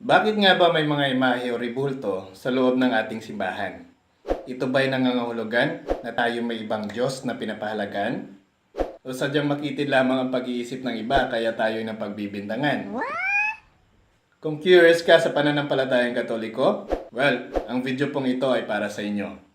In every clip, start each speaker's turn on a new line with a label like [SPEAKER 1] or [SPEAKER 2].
[SPEAKER 1] Bakit nga ba may mga imahe o ribulto sa loob ng ating simbahan? Ito ba'y nangangahulugan na tayo may ibang Diyos na pinapahalagan? O sadyang makitid lamang ang pag-iisip ng iba kaya tayo ng pagbibintangan? Kung curious ka sa pananampalatayang katoliko, well, ang video pong ito ay para sa inyo.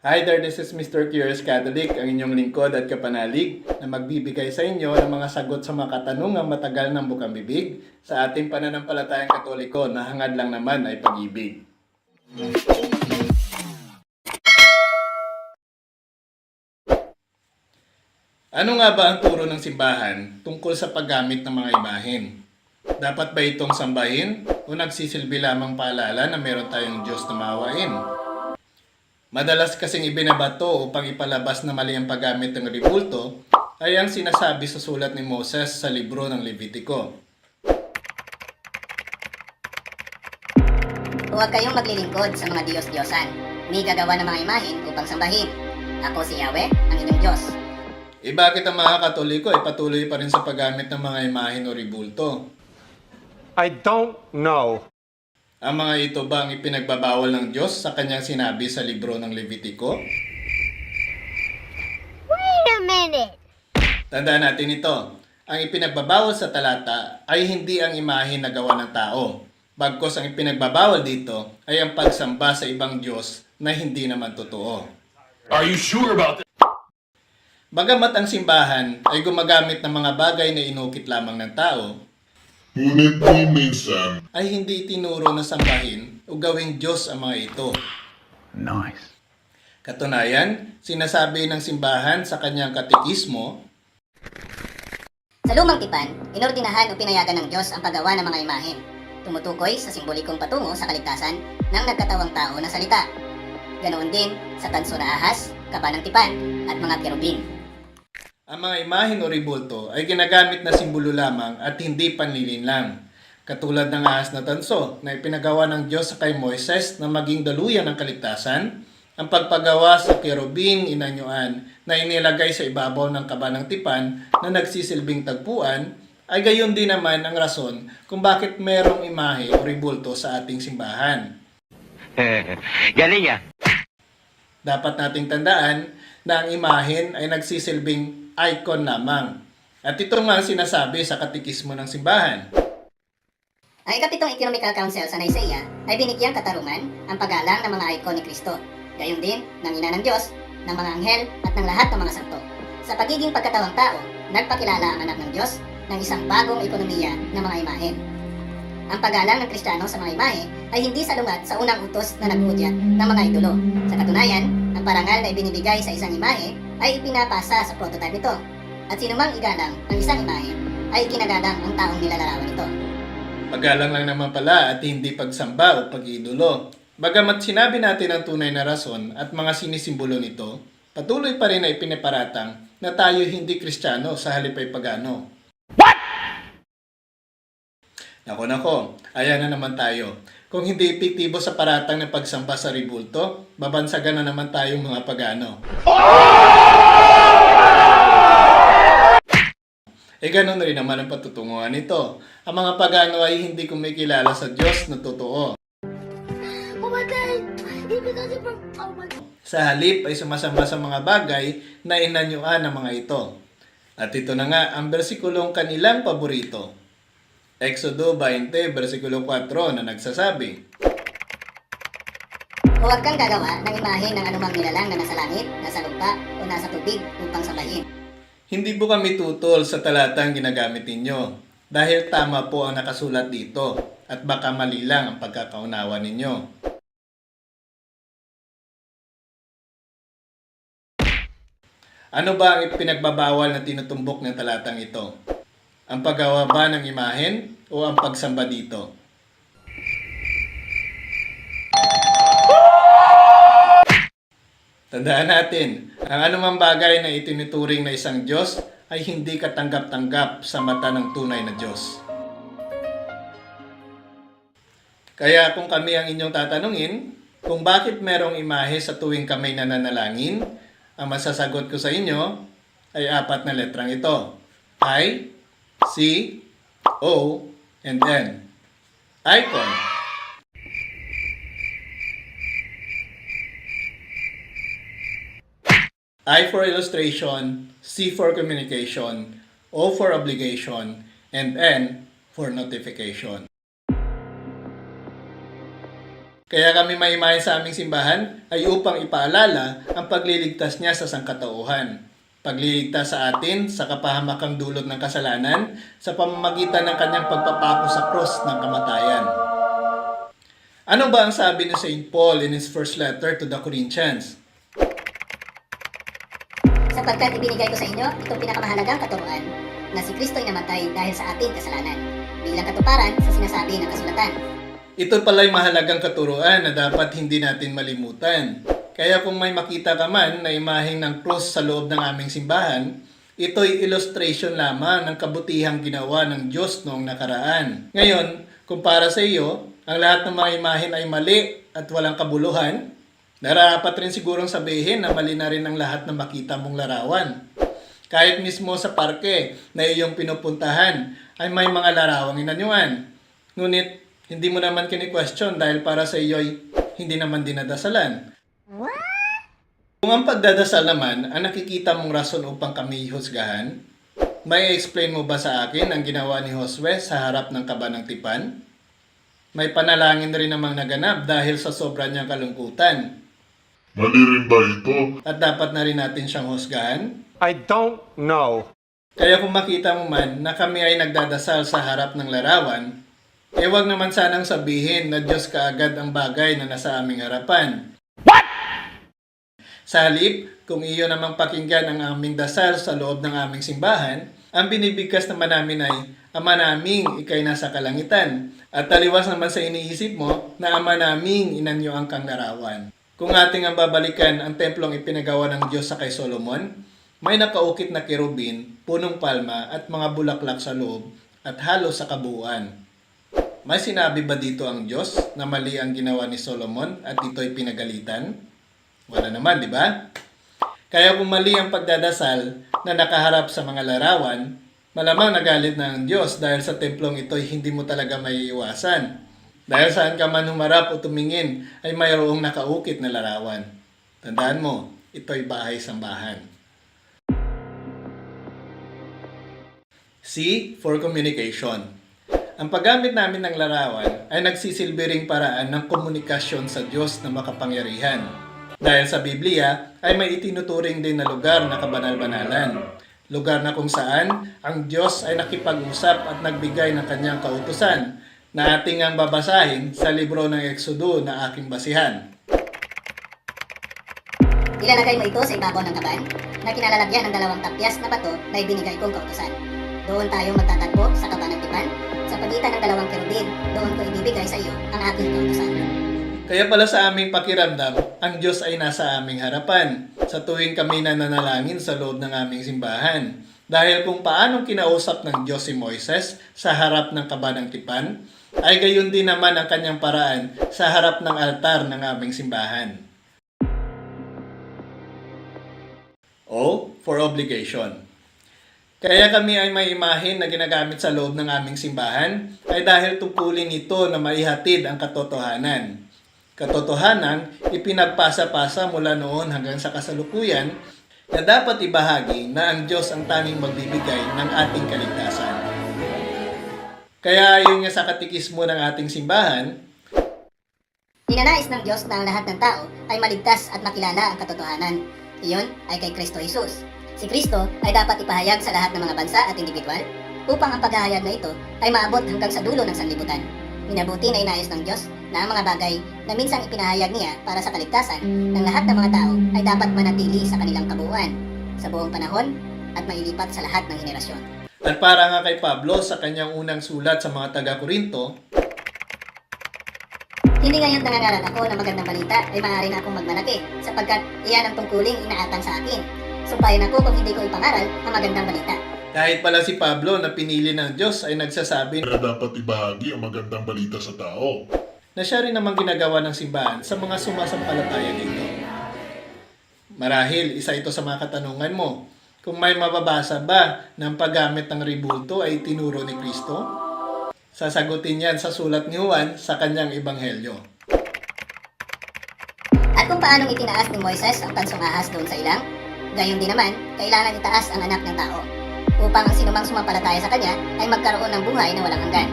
[SPEAKER 1] Hi there, this is Mr. Curious Catholic, ang inyong lingkod at kapanalig na magbibigay sa inyo ng mga sagot sa mga katanungang matagal ng bukang bibig sa ating pananampalatayang katoliko na hangad lang naman ay pag-ibig. Ano nga ba ang turo ng simbahan tungkol sa paggamit ng mga imahen? Dapat ba itong sambahin o nagsisilbi lamang paalala na meron tayong Diyos na maawain? Madalas kasing ibinabato upang ipalabas na mali ang paggamit ng ribulto ay ang sinasabi sa sulat ni Moses sa libro ng Levitico.
[SPEAKER 2] Huwag kayong maglilingkod sa mga Diyos-Diyosan, ni gagawa ng mga imahin upang sambahin. Ako si Yahweh, ang inyong Diyos.
[SPEAKER 1] E bakit ang mga katoliko ay patuloy pa rin sa paggamit ng mga imahen o ribulto?
[SPEAKER 3] I don't know.
[SPEAKER 1] Ang mga ito ba ang ipinagbabawal ng Diyos sa kanyang sinabi sa libro ng Levitico?
[SPEAKER 4] Wait a minute.
[SPEAKER 1] Tandaan natin ito. Ang ipinagbabawal sa talata ay hindi ang imahe na gawa ng tao. Bagkos ang ipinagbabawal dito ay ang pagsamba sa ibang Diyos na hindi naman totoo.
[SPEAKER 5] Are you sure about that?
[SPEAKER 1] Bagamat ang simbahan ay gumagamit ng mga bagay na inukit lamang ng tao,
[SPEAKER 6] Ngunit ni minsan,
[SPEAKER 1] ay hindi tinuro na sambahin o gawing Diyos ang mga ito.
[SPEAKER 5] Nice.
[SPEAKER 1] Katunayan, sinasabi ng simbahan sa kanyang katekismo
[SPEAKER 2] Sa lumang tipan, inordinahan o pinayagan ng Diyos ang paggawa ng mga imahin. Tumutukoy sa simbolikong patungo sa kaligtasan ng nagkatawang tao na salita. Ganoon din sa tanso na ahas, kaba ng tipan, at mga kerubin.
[SPEAKER 1] Ang mga imahen o ribulto ay ginagamit na simbolo lamang at hindi panlilinlang. Katulad ng ahas na tanso na ipinagawa ng Diyos sa kay Moises na maging daluyan ng kaligtasan, ang pagpagawa sa kerubin inanyuan na inilagay sa ibabaw ng kaba ng tipan na nagsisilbing tagpuan ay gayon din naman ang rason kung bakit merong imahe o ribulto sa ating simbahan.
[SPEAKER 5] Galing ah.
[SPEAKER 1] Dapat nating tandaan na ang imahen ay nagsisilbing icon lamang. At ito nga ang sinasabi sa katikismo ng simbahan.
[SPEAKER 2] Ang ikapitong Economical Council sa Nicaea ay binigyang katarungan ang paggalang ng mga ikon ni Kristo, gayon din ng ina ng Diyos, ng mga anghel at ng lahat ng mga santo. Sa pagiging pagkatawang tao, nagpakilala ang anak ng Diyos ng isang bagong ekonomiya ng mga imahen. Ang paggalang ng Kristiyano sa mga imahe ay hindi salungat sa unang utos na naghudyat ng mga idolo. Sa katunayan, ang parangal na ibinibigay sa isang imahe ay ipinapasa sa prototype nito. At sinumang igalang ang isang imahe ay kinagalang ang taong nilalarawan nito.
[SPEAKER 1] Paggalang lang naman pala at hindi pagsamba o pag-idolo. Bagamat sinabi natin ang tunay na rason at mga sinisimbolo nito, patuloy pa rin na ipinaparatang na tayo hindi kristyano sa halip ay pagano. Nako nako, ayan na naman tayo. Kung hindi epektibo sa paratang ng pagsamba sa ribulto, babansagan na naman tayong mga pagano. Eh ganun rin naman ang patutunguhan nito. Ang mga pagano ay hindi kumikilala sa Diyos na totoo.
[SPEAKER 4] Oh oh my god.
[SPEAKER 1] Sa halip ay sumasamba sa mga bagay na inanyuan ng mga ito. At ito na nga ang bersikulong kanilang paborito. Exodo 20, versikulo 4 na nagsasabi,
[SPEAKER 2] Huwag kang gagawa ng imahe ng anumang nilalang na nasa langit, nasa lupa, o nasa tubig upang sambahin.
[SPEAKER 1] Hindi po kami tutol sa talatang ginagamit ninyo dahil tama po ang nakasulat dito at baka mali lang ang pagkakaunawa ninyo. Ano ba ang pinagbabawal na tinutumbok ng talatang ito? Ang paggawa ba ng imahen o ang pagsamba dito? Tandaan natin, ang anumang bagay na itinuturing na isang Diyos ay hindi katanggap-tanggap sa mata ng tunay na Diyos. Kaya kung kami ang inyong tatanungin, kung bakit merong imahe sa tuwing kami nananalangin, ang masasagot ko sa inyo ay apat na letrang ito. I, C, O, and N. Icon. I for illustration, C for communication, O for obligation, and N for notification. Kaya kami may imahe sa aming simbahan ay upang ipaalala ang pagliligtas niya sa sangkatauhan. Pagliligtas sa atin sa kapahamakang dulot ng kasalanan sa pamamagitan ng kanyang pagpapako sa cross ng kamatayan. Ano ba ang sabi ni St. Paul in his first letter to the Corinthians?
[SPEAKER 2] Sapagkat ibinigay ko sa inyo itong pinakamahalagang katuruan na si Kristo'y namatay dahil sa ating kasalanan bilang katuparan sa sinasabi ng kasulatan.
[SPEAKER 1] Ito pala'y mahalagang katuruan na dapat hindi natin malimutan. Kaya kung may makita ka man na imaheng ng cross sa loob ng aming simbahan, ito'y illustration lamang ng kabutihang ginawa ng Diyos noong nakaraan. Ngayon, kung para sa iyo, ang lahat ng mga imahen ay mali at walang kabuluhan, nararapat rin sigurong sabihin na mali na rin ang lahat ng makita mong larawan. Kahit mismo sa parke na iyong pinupuntahan ay may mga larawang inanyuan. Ngunit hindi mo naman kini-question dahil para sa iyo ay hindi naman dinadasalan. Kung ang pagdadasal naman ang nakikita mong rason upang kami husgahan, may explain mo ba sa akin ang ginawa ni Josue sa harap ng kaba ng tipan? May panalangin rin namang naganap dahil sa sobra niyang kalungkutan.
[SPEAKER 6] Mali rin ba ito?
[SPEAKER 1] At dapat na rin natin siyang husgahan?
[SPEAKER 3] I don't know.
[SPEAKER 1] Kaya kung makita mo man na kami ay nagdadasal sa harap ng larawan, eh wag naman sanang sabihin na Diyos kaagad ang bagay na nasa aming harapan. What? Sa halip, kung iyo namang pakinggan ang aming dasal sa loob ng aming simbahan, ang binibigkas naman namin ay, Ama naming ikay nasa kalangitan. At taliwas naman sa iniisip mo na Ama naming inanyo ang kang larawan. Kung ating ang babalikan ang templong ipinagawa ng Diyos sa kay Solomon, may nakaukit na kerubin, punong palma at mga bulaklak sa loob at halos sa kabuuan. May sinabi ba dito ang Diyos na mali ang ginawa ni Solomon at ito'y pinagalitan? Wala naman, di ba? Kaya kung mali ang pagdadasal na nakaharap sa mga larawan, malamang nagalit na ang Diyos dahil sa templong ito'y hindi mo talaga may iwasan. Dahil saan ka man humarap o tumingin ay mayroong nakaukit na larawan. Tandaan mo, ito'y bahay-sambahan. C for communication. Ang paggamit namin ng larawan ay nagsisilbi ring paraan ng komunikasyon sa Diyos na makapangyarihan. Dahil sa Biblia ay may itinuturing din na lugar na kabanal-banalan. Lugar na kung saan ang Diyos ay nakipag-usap at nagbigay ng kanyang kautusan na ating ang babasahin sa libro ng Eksodo na aking basihan.
[SPEAKER 2] Ilalagay mo ito sa ibabaw ng kaban na kinalalagyan ng dalawang tapyas na bato na ibinigay kong kautusan. Doon tayo magtatagpo sa kaban ng tipan. Sa pagitan ng dalawang kerubin, doon ko ibibigay sa iyo ang aking kautusan.
[SPEAKER 1] Kaya pala sa aming pakiramdam, ang Diyos ay nasa aming harapan sa tuwing kami nananalangin sa loob ng aming simbahan. Dahil kung paanong kinausap ng Diyos si Moises sa harap ng kaba ng tipan, ay gayon din naman ang kanyang paraan sa harap ng altar ng aming simbahan. O for obligation. Kaya kami ay may imahin na ginagamit sa loob ng aming simbahan ay dahil tungkulin ito na maihatid ang katotohanan. Katotohanan, ipinagpasa-pasa mula noon hanggang sa kasalukuyan na dapat ibahagi na ang Diyos ang tanging magbibigay ng ating kaligtasan. Kaya ayon nga sa katikismo ng ating simbahan,
[SPEAKER 2] Ninanais ng Diyos na ang lahat ng tao ay maligtas at makilala ang katotohanan. Iyon ay kay Kristo Jesus. Si Kristo ay dapat ipahayag sa lahat ng mga bansa at individual upang ang paghahayag na ito ay maabot hanggang sa dulo ng sanlibutan. Minabuti na inayos ng Diyos na ang mga bagay na minsang ipinahayag niya para sa kaligtasan ng lahat ng mga tao ay dapat manatili sa kanilang kabuuan sa buong panahon at mailipat sa lahat ng henerasyon.
[SPEAKER 1] At para nga kay Pablo sa kanyang unang sulat sa mga taga-Korinto,
[SPEAKER 2] Hindi ngayon nangangaral ako ng magandang balita ay maaari na akong magmalaki sapagkat iyan ang tungkuling inaatang sa akin. Sumpayan ako kung hindi ko ipangaral ang magandang balita.
[SPEAKER 1] kahit pala si Pablo na pinili ng Diyos ay nagsasabi
[SPEAKER 6] Na dapat ibahagi ang magandang balita sa tao.
[SPEAKER 1] na siya rin namang ginagawa ng simbahan sa mga sumasampalataya dito. Marahil, isa ito sa mga katanungan mo. Kung may mababasa ba ng paggamit ng ribulto ay tinuro ni Kristo? Sasagutin yan sa sulat ni Juan sa kanyang ebanghelyo.
[SPEAKER 2] At kung paanong itinaas ni Moises ang tansong ahas doon sa ilang, gayon din naman, kailangan itaas ang anak ng tao, upang ang sinumang sumampalataya sa kanya ay magkaroon ng buhay na walang hanggan.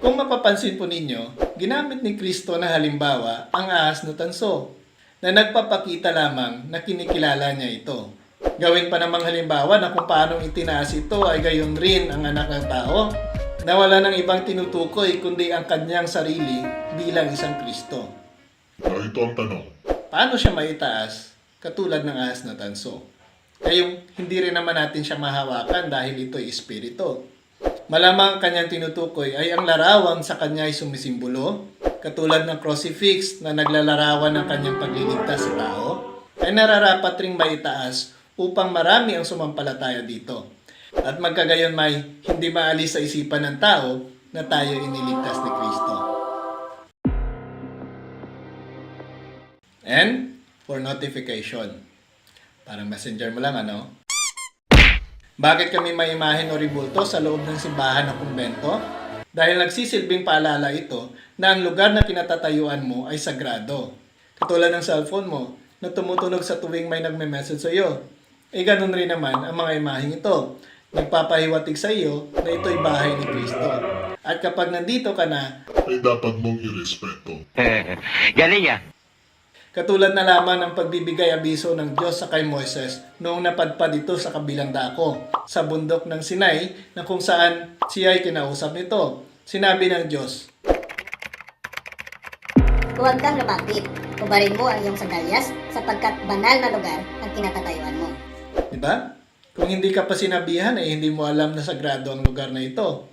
[SPEAKER 1] Kung mapapansin po ninyo, ginamit ni Kristo na halimbawa ang ahas na tanso, na nagpapakita lamang na kinikilala niya ito. Gawin pa namang halimbawa na kung paanong itinaas ito ay gayon rin ang anak ng tao, na wala ng ibang tinutukoy kundi ang kanyang sarili bilang isang Kristo.
[SPEAKER 6] Narito ang tanong.
[SPEAKER 1] Paano siya maitaas katulad ng ahas na tanso? Kayong hindi rin naman natin siya mahawakan dahil ito'y espiritu. Malamang ang kanyang tinutukoy ay ang larawan sa kanya ay sumisimbolo, katulad ng crucifix na naglalarawan ng kanyang pagliligtas sa tao, ay nararapat ring maitaas upang marami ang sumampalataya dito. At magkagayon may hindi maalis sa isipan ng tao na tayo iniligtas ni Kristo. And for notification. Parang messenger mo lang, ano? Bakit kami may imahen o ribulto sa loob ng simbahan ng kumbento? Dahil nagsisilbing paalala ito na ang lugar na kinatatayuan mo ay sagrado. Katulad ng cellphone mo na tumutunog sa tuwing may nagme-message sa iyo. E ganun rin naman ang mga imaheng ito. Nagpapahiwatig sa iyo na ito'y bahay ni Kristo. At kapag nandito ka na,
[SPEAKER 6] Ay dapat mong irespeto.
[SPEAKER 5] Galing ah.
[SPEAKER 1] Katulad na lamang ng pagbibigay abiso ng Diyos sa kay Moises noong napadpad ito sa kabilang dako sa bundok ng Sinai na kung saan siya ay kinausap nito. Sinabi ng Diyos,
[SPEAKER 2] Huwag kang lumapit, ubarin mo ang iyong sandalyas sapagkat banal na lugar ang kinatatayuan mo.
[SPEAKER 1] Ba? Kung hindi ka pa sinabihan ay hindi mo alam na sagrado ang lugar na ito.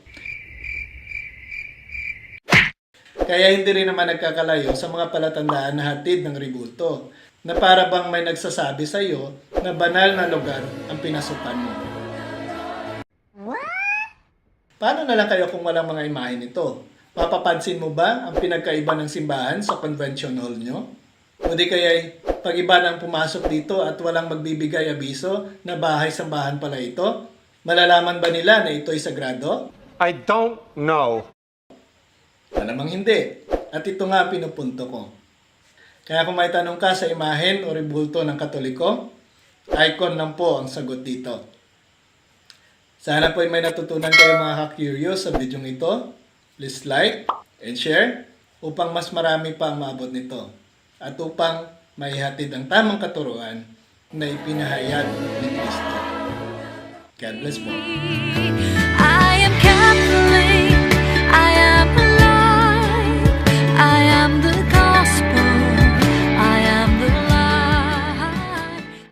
[SPEAKER 1] Kaya hindi rin naman nagkakalayo sa mga palatandaan na hatid ng ribulto na para bang may nagsasabi sa iyo na banal na lugar ang pinasukan mo. Paano na lang kayo kung walang mga imahe nito? Mapapansin mo ba ang pinagkaiba ng simbahan sa convention hall nyo? O di kaya pag iba nang pumasok dito at walang magbibigay abiso na bahay-sambahan pala ito? Malalaman ba nila na ito'y sagrado?
[SPEAKER 3] I don't know.
[SPEAKER 1] Malamang hindi. At ito nga pinupunto ko. Kaya kung may tanong ka sa imahen o ribulto ng katoliko, icon lang po ang sagot dito. Sana po ay may natutunan kayo mga ka-curious sa video ito. Please like and share upang mas marami pa ang maabot nito. At upang maihatid ang tamang katuruan na ipinahayag ni Kristo. God bless po.